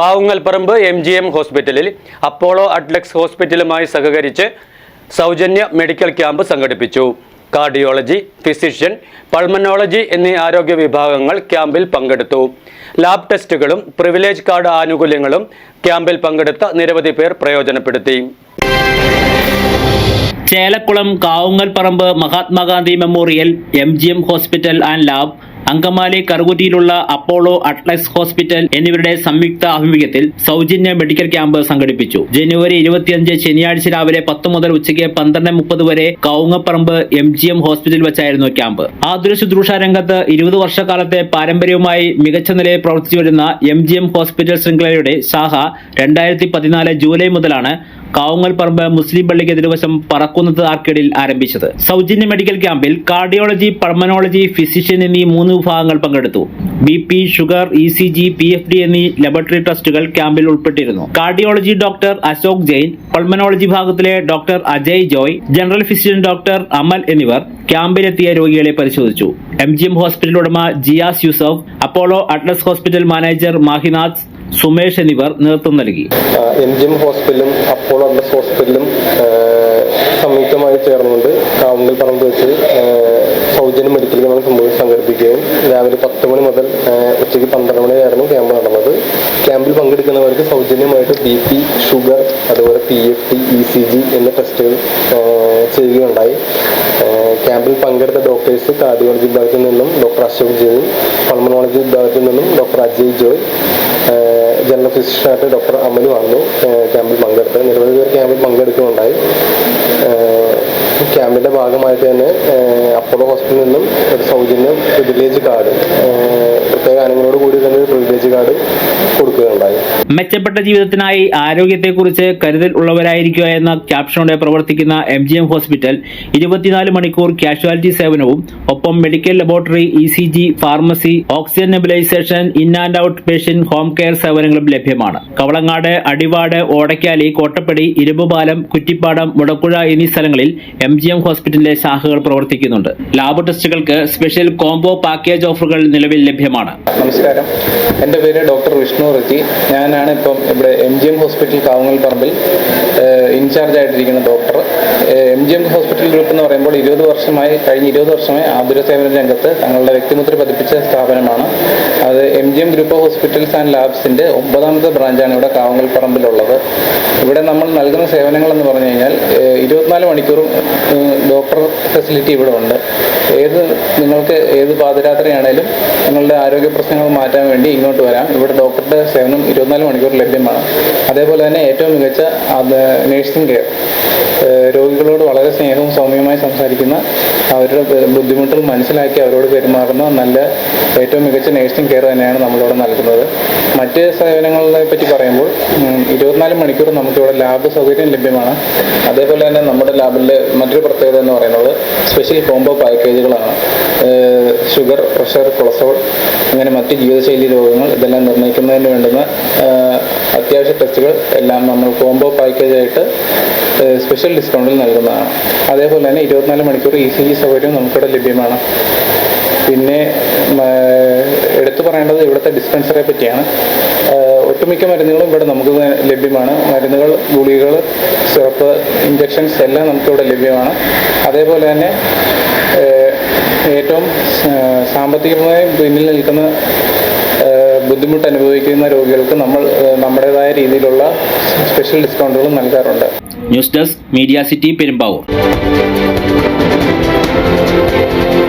കാവുങ്ങൽപ്പറമ്പ് M G M ഹോസ്പിറ്റലിൽ Apollo Adlux ഹോസ്പിറ്റലുമായി സഹകരിച്ച് സൗജന്യ മെഡിക്കൽ ക്യാമ്പ് സംഘടിപ്പിച്ചു. കാർഡിയോളജി ഫിസിഷ്യൻ പൾമനോളജി എന്നീ ആരോഗ്യ വിഭാഗങ്ങൾ ക്യാമ്പിൽ പങ്കെടുത്തു. ലാബ് ടെസ്റ്റുകളും പ്രിവിലേജ് കാർഡ് ആനുകൂല്യങ്ങളും ക്യാമ്പിൽ പങ്കെടുത്ത നിരവധി പേർ പ്രയോജനപ്പെടുത്തി. Chelakulam Kavungalparambu Mahatma Gandhi memorial M G M hospital and lab Angamaly കറുകുറ്റിയിലുള്ള Apollo അട്ലസ് hospital എന്നിവരുടെ സംയുക്ത ആഭിമുഖ്യത്തിൽ സൗജന്യ മെഡിക്കൽ ക്യാമ്പ് സംഘടിപ്പിച്ചു. ജനുവരി ഇരുപത്തിയഞ്ച് ശനിയാഴ്ച രാവിലെ പത്ത് മുതൽ ഉച്ചയ്ക്ക് പന്ത്രണ്ട് മുപ്പത് വരെ കൗങ്ങപ്പറമ്പ് എം ജി എം ഹോസ്പിറ്റലിൽ വെച്ചായിരുന്നു ക്യാമ്പ്. ആതുര ശുശ്രൂഷ രംഗത്ത് ഇരുപത് വർഷക്കാലത്തെ പാരമ്പര്യവുമായി മികച്ച നിലയിൽ പ്രവർത്തിച്ചു വരുന്ന എം ജി എം ഹോസ്പിറ്റൽ ശൃംഖലയുടെ ശാഖ രണ്ടായിരത്തി പതിനാല് ജൂലൈ മുതലാണ് കാവുങ്ങൽ പറമ്പ് മുസ്ലിം പള്ളിക്ക് എതിർവശം പറക്കുന്നത് ആർക്കേഡിൽ ആരംഭിച്ചത്. സൗജന്യ മെഡിക്കൽ ക്യാമ്പിൽ കാർഡിയോളജി പൾമനോളജി ഫിസിഷ്യൻ എന്നീ മൂന്ന് വിഭാഗങ്ങൾ പങ്കെടുത്തു. B P sugar E C G P F D എന്നീ ലബോറട്ടറി ടെസ്റ്റുകൾ ക്യാമ്പിൽ ഉൾപ്പെട്ടിരുന്നു. Cardiology doctor Ashok Jain pulmonology ഭാഗത്തിലെ doctor Ajay Joy general physician doctor Amal എന്നിവർ ക്യാമ്പിലെത്തിയ രോഗികളെ പരിശോധിച്ചു. എം ജി എം ഹോസ്പിറ്റൽ ഉടമ Jiyas Yusuf Apollo Atlas hospital manager Mahinath Sumesh എന്നിവർ നേതൃത്വം നൽകി. എം ജി എം ഹോസ്പിറ്റലും അപ്പോളോ അഡ്ലസ് ഹോസ്പിറ്റലും സംയുക്തമായി ചേർന്നുകൊണ്ട് കാവുങ്കൽ പറമ്പ് വെച്ച് സൗജന്യ മെഡിക്കൽ ക്യാമ്പ് സംഭവം സംഘടിപ്പിക്കുകയും രാവിലെ പത്ത് മണി മുതൽ ഉച്ചയ്ക്ക് പന്ത്രണ്ട് മണിയായിരുന്നു ക്യാമ്പ് നടന്നത്. ക്യാമ്പിൽ പങ്കെടുക്കുന്നവർക്ക് സൗജന്യമായിട്ട് ബി പി ഷുഗർ അതുപോലെ P F T E C G എന്ന ടെസ്റ്റുകൾ ചെയ്യുകയുണ്ടായി. ക്യാമ്പിൽ പങ്കെടുത്ത ഡോക്ടേഴ്സ് കാർഡിയോളജി വിഭാഗത്തിൽ നിന്നും ഡോക്ടർ അശോക് ജോയ് പൾമണോളജി വിഭാഗത്തിൽ നിന്നും ഡോക്ടർ അജയ് ജോയ് ജനറൽ ഫിസിഷ്യനായിട്ട് ഡോക്ടർ അമലു വന്നു ക്യാമ്പിൽ പങ്കെടുത്തത് നിരവധി പേർ ക്യാമ്പിൽ പങ്കെടുക്കുകയുണ്ടായി. ക്യാമ്പിന്റെ ഭാഗമായിട്ട് തന്നെ അപ്പോളോ ഹോസ്പിറ്റലിൽ നിന്നും ഒരു സൗജന്യ പ്രിവിലേജ് കാർഡ് പ്രത്യേക അനങ്ങളോട് കൂടി തന്നെ ഒരു പ്രിവിലേജ് കാർഡ് കൊടുക്കുകയുണ്ടായി. മെച്ചപ്പെട്ട ജീവിതത്തിനായി ആരോഗ്യത്തെക്കുറിച്ച് കരുതൽ ഉള്ളവരായിരിക്കുക എന്ന ക്യാപ്ഷനോടെ പ്രവർത്തിക്കുന്ന എം ജി എം ഹോസ്പിറ്റൽ ഇരുപത്തിനാല് മണിക്കൂർ കാഷ്വാലിറ്റി സേവനവും ഒപ്പം medical laboratory E C G pharmacy oxygen nebulisation in and out patient home care സേവനങ്ങളും ലഭ്യമാണ്. കവളങ്ങാട് അടിവാട് ഓടക്കാലി കോട്ടപ്പടി ഇരുമ്പുപാലം കുറ്റിപ്പാടം മുടക്കുഴ എന്നീ സ്ഥലങ്ങളിൽ എം ജി എം ഹോസ്പിറ്റലിന്റെ ശാഖകൾ പ്രവർത്തിക്കുന്നുണ്ട്. ലാബ് ടെസ്റ്റുകൾക്ക് സ്പെഷ്യൽ കോംബോ പാക്കേജ് ഓഫറുകൾ നിലവിൽ ലഭ്യമാണ്. നമസ്കാരം. എന്റെ പേര് ഡോക്ടർ വിഷ്ണു റിജി. ഞാനാണ് ഇപ്പം ഇവിടെ M G M hospital Kavungal പറമ്പിൽ ഇൻചാർജ് ആയിട്ടിരിക്കുന്ന doctor. M G M hospital group എന്ന് പറയുമ്പോൾ ഇരുപത് വർഷമായി കഴിഞ്ഞ ഇരുപത് വർഷമായി ആതുര സേവന രംഗത്ത് തങ്ങളുടെ വ്യക്തിമുദ്ര പതിപ്പിച്ച സ്ഥാപനമാണ്. അത് M G M group of hospitals and ലാബ്സിന്റെ ഒമ്പതാമത്തെ ബ്രാഞ്ചാണ് ഇവിടെ കാവുങ്ങൽ പറമ്പിലുള്ളത്. ഇവിടെ നമ്മൾ നൽകുന്ന സേവനങ്ങൾ എന്ന് പറഞ്ഞു കഴിഞ്ഞാൽ ഇരുപത്തിനാല് മണിക്കൂറും ഡോക്ടർ ഫെസിലിറ്റി ഇവിടെ ഉണ്ട്. ഏത് നിങ്ങൾക്ക് ഏത് പാതിരാത്രിയാണേലും നിങ്ങളുടെ ആരോഗ്യ പ്രശ്നങ്ങൾ മാറ്റാൻ വേണ്ടി ഇങ്ങോട്ട് വരാം. ഇവിടെ ഡോക്ടറുടെ സേവനം ഇരുപത്തിനാല് മണിക്കൂർ ലഭ്യമാണ്. അതേപോലെ തന്നെ ഏറ്റവും മികച്ച അത് നേഴ്സിംഗ് കെയർ. രോഗികളോട് വളരെ സ്നേഹവും സൗമ്യമായി സംസാരിക്കുന്ന അവരുടെ ബുദ്ധിമുട്ടുകൾ മനസ്സിലാക്കി അവരോട് പെരുമാറുന്ന നല്ല ഏറ്റവും മികച്ച നേഴ്സിംഗ് കെയർ തന്നെയാണ് നമ്മളിവിടെ നൽകുന്നത്. മറ്റ് സേവനങ്ങളെ പറ്റി പറയുമ്പോൾ ഇരുപത്തിനാല് മണിക്കൂർ നമുക്കിവിടെ ലാബ് സൗകര്യം ലഭ്യമാണ്. അതേപോലെ തന്നെ നമ്മുടെ ലാബിലെ മറ്റൊരു പ്രത്യേകത എന്ന് പറയുന്നത് സ്പെഷ്യൽ കോംബോ പാക്കേജുകളാണ് ഷുഗർ പ്രഷർ കൊളസ്ട്രോൾ അങ്ങനെ മറ്റ് ജീവിതശൈലി രോഗങ്ങൾ ഇതെല്ലാം നിർണയിക്കുന്നതിന് വേണ്ടുന്ന അത്യാവശ്യ ടെസ്റ്റുകൾ എല്ലാം നമ്മൾ കോംബോ പാക്കേജായിട്ട് സ്പെഷ്യൽ ഡിസ്കൗണ്ടിൽ നൽകുന്നതാണ്. അതേപോലെ തന്നെ ഇരുപത്തിനാല് മണിക്കൂർ ഇ സി ജി സൗകര്യം നമുക്കിവിടെ ലഭ്യമാണ്. പിന്നെ എടുത്തു പറയേണ്ടത് ഇവിടുത്തെ ഡിസ്പെൻസറിയെ പറ്റിയാണ്. ഒട്ടുമിക്ക മരുന്നുകളും ഇവിടെ നമുക്ക് ലഭ്യമാണ്. മരുന്നുകൾ ഗുളികകൾ സിറപ്പ് ഇഞ്ചക്ഷൻസ് എല്ലാം നമുക്കിവിടെ ലഭ്യമാണ്. അതേപോലെ തന്നെ ഏറ്റവും സാമ്പത്തികമായി പിന്നിൽ നിൽക്കുന്ന ബുദ്ധിമുട്ട് അനുഭവിക്കുന്ന രോഗികൾക്ക് നമ്മൾ നമ്മുടേതായ രീതിയിലുള്ള സ്പെഷ്യൽ ഡിസ്കൗണ്ടുകളും നൽകാറുണ്ട്. News desk media city Perumbavoor. Thank you.